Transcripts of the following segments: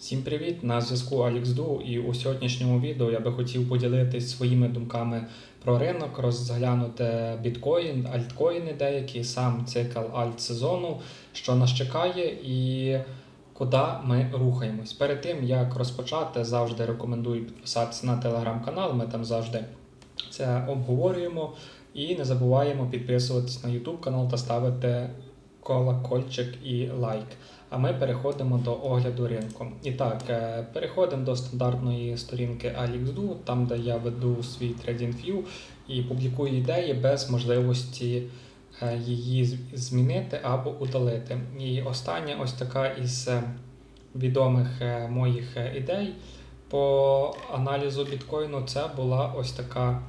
Всім привіт! На зв'язку AlexDo і у сьогоднішньому відео я би хотів поділитись своїми думками про ринок, розглянути біткоін, альткоїни деякі, сам цикл альт-сезону, що нас чекає і куди ми рухаємось. Перед тим як розпочати, завжди рекомендую підписатися на телеграм-канал. Ми там завжди це обговорюємо. І не забуваємо підписуватись на YouTube канал та ставити колокольчик і лайк. А ми переходимо до огляду ринку. І так, е, переходимо до стандартної сторінки AlixDo, там де я веду свій TradingView і публікую ідеї без можливості е, її змінити або удалити. І остання ось така із е, відомих моїх ідей по аналізу біткоїну це була ось така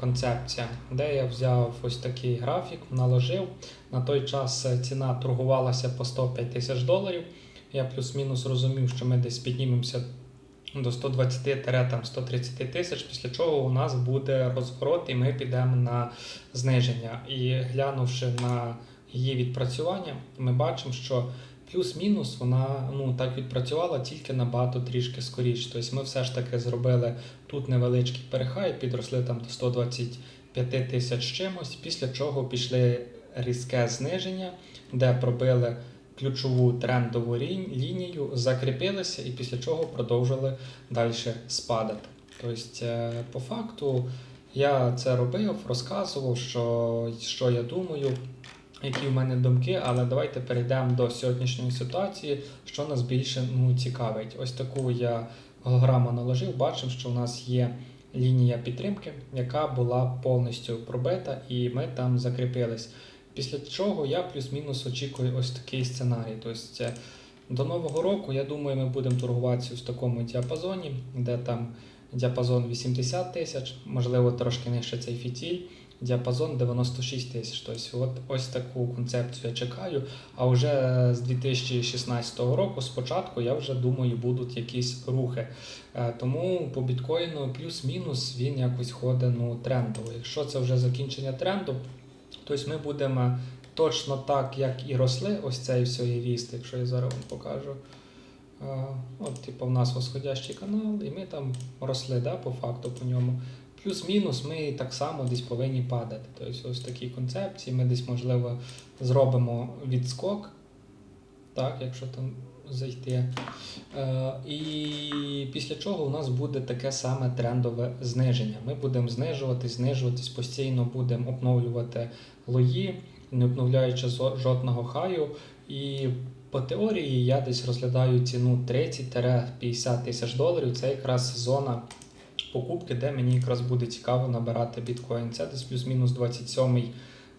концепція, де я взяв ось такий графік, наложив. На той час е, ціна торгувалася по 105 тисяч доларів. Я плюс-мінус розумів, що ми десь піднімемося до 120-130 тисяч, після чого у нас буде розворот, і ми підемо на зниження. І глянувши на її відпрацювання, ми бачимо, що плюс-мінус вона ну так відпрацювала тільки набагато трішки скоріше. Тобто ми все ж таки зробили тут невеличкий перехай, підросли там до 125 тисяч чимось, після чого пішли різке зниження, де пробили ключову трендову лінію, закріпилися і після чого продовжили далі спадати. Тобто, е, по факту, я це робив, розказував, що, що я думаю, які в мене думки, але давайте перейдемо до сьогоднішньої ситуації, що нас більше ну, цікавить. Ось таку я голограму наложив, бачив, що у нас є лінія підтримки, яка була повністю пробита, і ми там закріпились. Після чого я плюс-мінус очікую ось такий сценарій. Тобто до нового року, я думаю, ми будемо торгуватися в такому діапазоні, де там діапазон 80 тисяч, можливо, трошки нижче цей фітіль, діапазон 96 тисяч. Тобто, от ось таку концепцію я чекаю. А вже з 2016 року, спочатку, я вже думаю, будуть якісь рухи. Е, Тому по біткоїну плюс-мінус він якось ходить ну, трендово. Якщо це вже закінчення тренду, Тобто ми будемо точно так, як і росли, ось цей всій ріст, якщо я зараз вам покажу. А, От, типу, в нас восходящий канал, і ми там росли да, по факту по ньому. Плюс-мінус ми так само десь повинні падати. Тобто ось такі концепції. Ми десь, можливо, зробимо відскок, так, якщо там зайти. Е, і після чого у нас буде таке саме трендове зниження. Ми будемо знижуватись, знижуватись, постійно будемо обновлювати лої, не обновляючи жодного хаю. І по теорії я десь розглядаю ціну 30-50 тисяч доларів. Це якраз зона покупки, де мені якраз буде цікаво набирати біткоін. Це десь плюс-мінус 27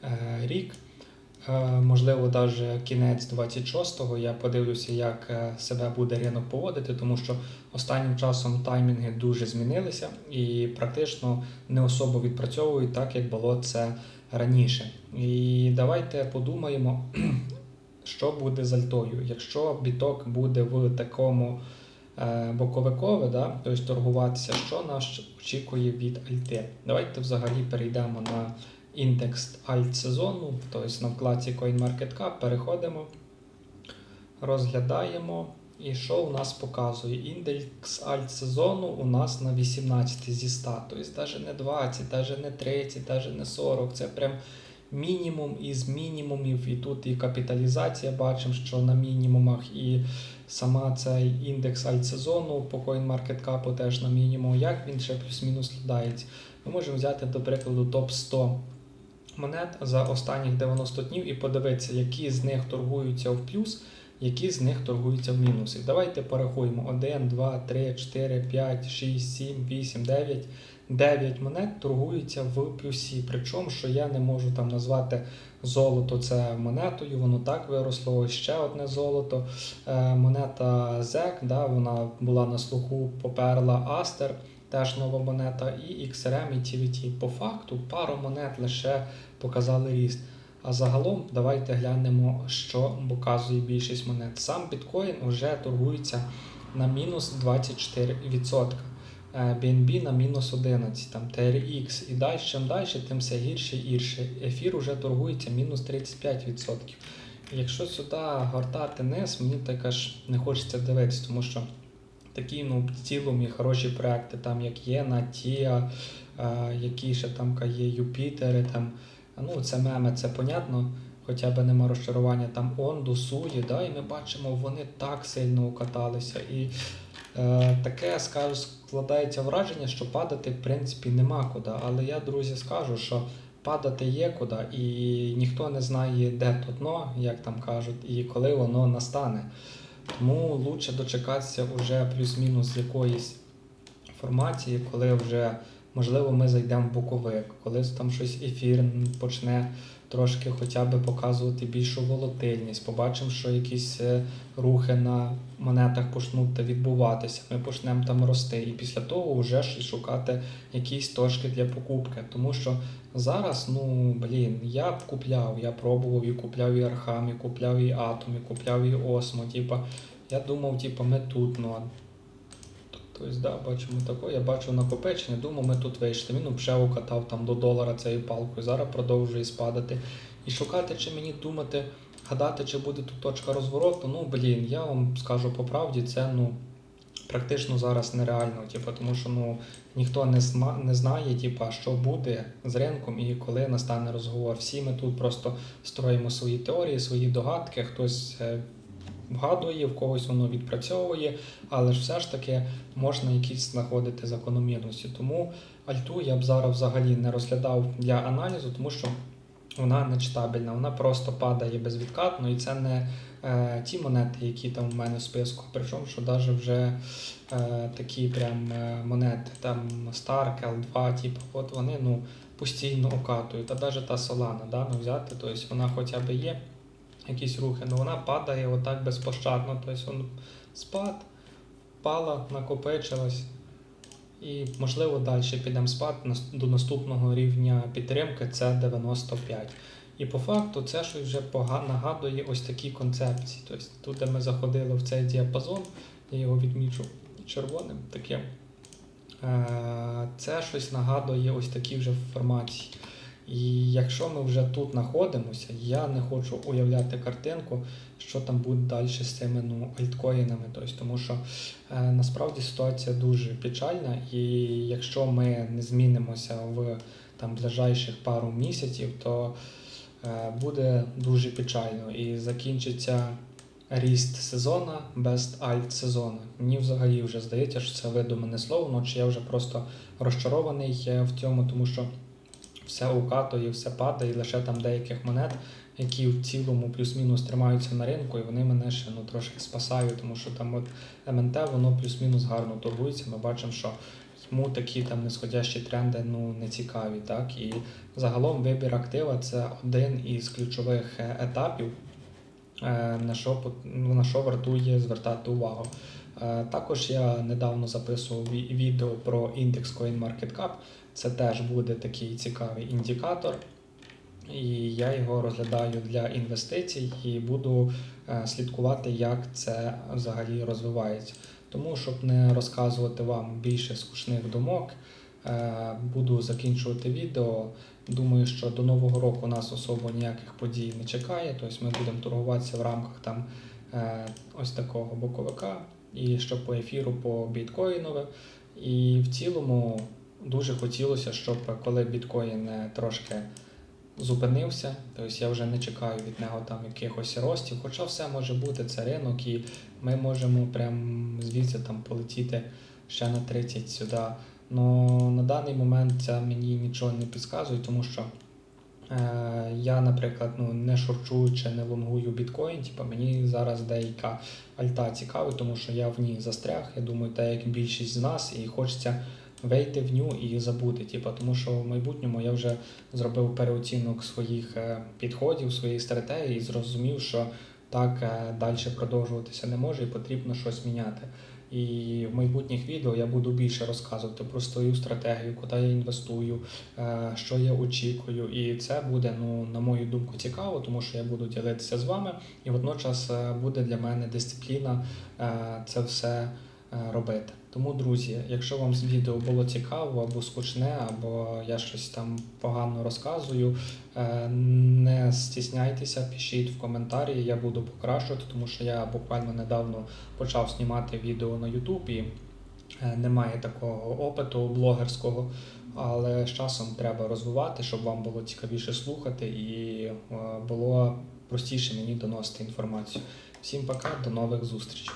е, рік. Е, Можливо, навіть кінець 26-го я подивлюся, як е, себе буде ринок поводити, тому що останнім часом таймінги дуже змінилися і практично не особо відпрацьовують так, як було це раніше. І давайте подумаємо, що буде з альтою. Якщо біток буде в такому боковикове, да, тобто торгуватися, що нас очікує від альти. Давайте взагалі перейдемо на індекс альт-сезону, тобто на вкладці CoinMarketCap переходимо, розглядаємо. І що у нас показує? Індекс альт-сезону у нас на 18 зі 100. Тобто навіть не 20, навіть не 30, навіть не 40. Це прям мінімум із мінімумів. І тут і капіталізація бачимо, що на мінімумах, і сама цей індекс альт-сезону по CoinMarketCap теж на мінімум. Як він ще плюс-мінус складається? Ми можемо взяти, до прикладу, топ 100 монет за останніх 90 днів і подивитися, які з них торгуються в плюс, які з них торгуються в мінус. І давайте порахуємо 1, 2, 3, 4, 5, 6, 7, 8, 9. 9 монет торгуються в плюсі. Причому, що я не можу там назвати золото це монетою, воно так виросло. Ще одне золото. Е, монета ZEC, да, вона була на слуху, поперла Астер, теж нова монета, і XRM і TVT. По факту пару монет лише показали ріст. А загалом давайте глянемо, що показує більшість монет. Сам біткоін вже торгується на мінус 24%. Е, BNB на мінус 11, там TRX і далі, чим далі, тим все гірше і гірше. Ефір уже торгується мінус 35%. Якщо сюди гортати низ, мені так аж не хочеться дивитися, тому що такі ну, в цілому хороші проекти, там як Єна, Тія, е, які ще там є Юпітери, там, ну це меми, це понятно. Хоча б нема розчарування там Онду, Суї, да, і ми бачимо, вони так сильно укаталися. І е, таке скажу, складається враження, що падати в принципі нема куди. Але я, друзі, скажу, що падати є куди, і ніхто не знає, де то дно, як там кажуть, і коли воно настане. Тому лучше дочекатися вже плюс-мінус якоїсь формації, коли вже можливо ми зайдемо в боковик, коли там щось ефір почне трошки хоча б показувати більшу волатильність, побачимо, що якісь е, рухи на монетах почнуть відбуватися, ми почнемо там рости. І після того вже шукати якісь точки для покупки. Тому що зараз, ну блін, я б купляв, я пробував і купляв і Архам, і купляв і Атом, і купляв і Осмо. Типа, я думав, типа, ми тут, ну. Тобто, да, бачимо таке. Я бачу накопичення, думаю, ми тут вийшли. Він вже укатав там до долара цією палкою, зараз продовжує спадати. І шукати, чи мені думати, гадати, чи буде тут точка розвороту. Ну, блін, я вам скажу по правді, це ну, практично зараз нереально. Типу, тому що ну, ніхто не сма, не знає, типу, що буде з ринком і коли настане розговор. Всі ми тут просто строїмо свої теорії, свої догадки, хтось. Вгадує, в когось воно відпрацьовує, але ж все ж таки можна якісь знаходити закономірності. Тому альту я б зараз взагалі не розглядав для аналізу, тому що вона нечитабельна, вона просто падає безвідкатно, і це не е, ті монети, які там у мене в списку. Причому, що навіть вже е, такі прям е, монети, там Stark, L2, типу, от вони ну, постійно окатують. А навіть та Solana, да, ну, взяти, тобто вона хоча б є якісь рухи, але вона падає отак безпощадно. Тобто він спад, пала, накопичилась. І, можливо, далі підемо спад до наступного рівня підтримки це 95. І по факту це щось вже нагадує ось такі концепції. Тобто тут, де ми заходили в цей діапазон, я його відмічу червоним таким. Е, Це щось нагадує ось такі вже формації. І якщо ми вже тут знаходимося, я не хочу уявляти картинку, що там буде далі з цими ну, альткоїнами. Тобто, тому що е, насправді ситуація дуже печальна, і якщо ми не змінимося в там, ближайших пару місяців, то е, буде дуже печально і закінчиться ріст сезону без альт сезону. Мені взагалі вже здається, що це видумане слово, ну чи я вже просто розчарований е, в цьому, тому що все укатує, все падає, і лише там деяких монет, які в цілому плюс-мінус тримаються на ринку, і вони мене ще ну, трошки спасають, тому що там от МНТ воно плюс-мінус гарно торгується. Ми бачимо, що йому такі там нисходящі тренди ну, не цікаві. Так? І загалом вибір актива це один із ключових е, етапів, е, на що, на що вартує звертати увагу. Е, Також я недавно записував відео про індекс CoinMarketCap. Це теж буде такий цікавий індикатор, і я його розглядаю для інвестицій і буду е, слідкувати, як це взагалі розвивається. Тому, щоб не розказувати вам більше скучних думок, е, буду закінчувати відео. Думаю, що до нового року нас особо ніяких подій не чекає. Тобто ми будемо торгуватися в рамках там ось такого боковика, і що по ефіру, по біткоїнове. І в цілому дуже хотілося, щоб коли біткоін е, трошки зупинився, тобто я вже не чекаю від нього там якихось ростів, хоча все може бути, це ринок, і ми можемо прям звідси там полетіти ще на 30 сюди. Но на даний момент це мені нічого не підказує, тому що я, наприклад, ну, не шорчую чи не лонгую біткоін, типу, мені зараз деяка альта цікавить, тому що я в ній застряг. Я думаю, так як більшість з нас, і хочеться вийти в ню і забути. Типу, тому що в майбутньому я вже зробив переоцінок своїх е, підходів, своїх стратегій і зрозумів, що так е, далі продовжуватися не може і потрібно щось міняти. І в майбутніх відео я буду більше розказувати про свою стратегію, куди я інвестую, е, що я очікую. І це буде, ну, на мою думку, цікаво, тому що я буду ділитися з вами, і водночас е, буде для мене дисципліна е, це все робити. Тому, друзі, якщо вам з відео було цікаво або скучне, або я щось там погано розказую, е, не стісняйтеся, пишіть в коментарі, я буду покращувати, тому що я буквально недавно почав знімати відео на YouTube і е, немає такого опиту блогерського. Але з часом треба розвивати, щоб вам було цікавіше слухати і е, було простіше мені доносити інформацію. Всім пока, до нових зустрічей.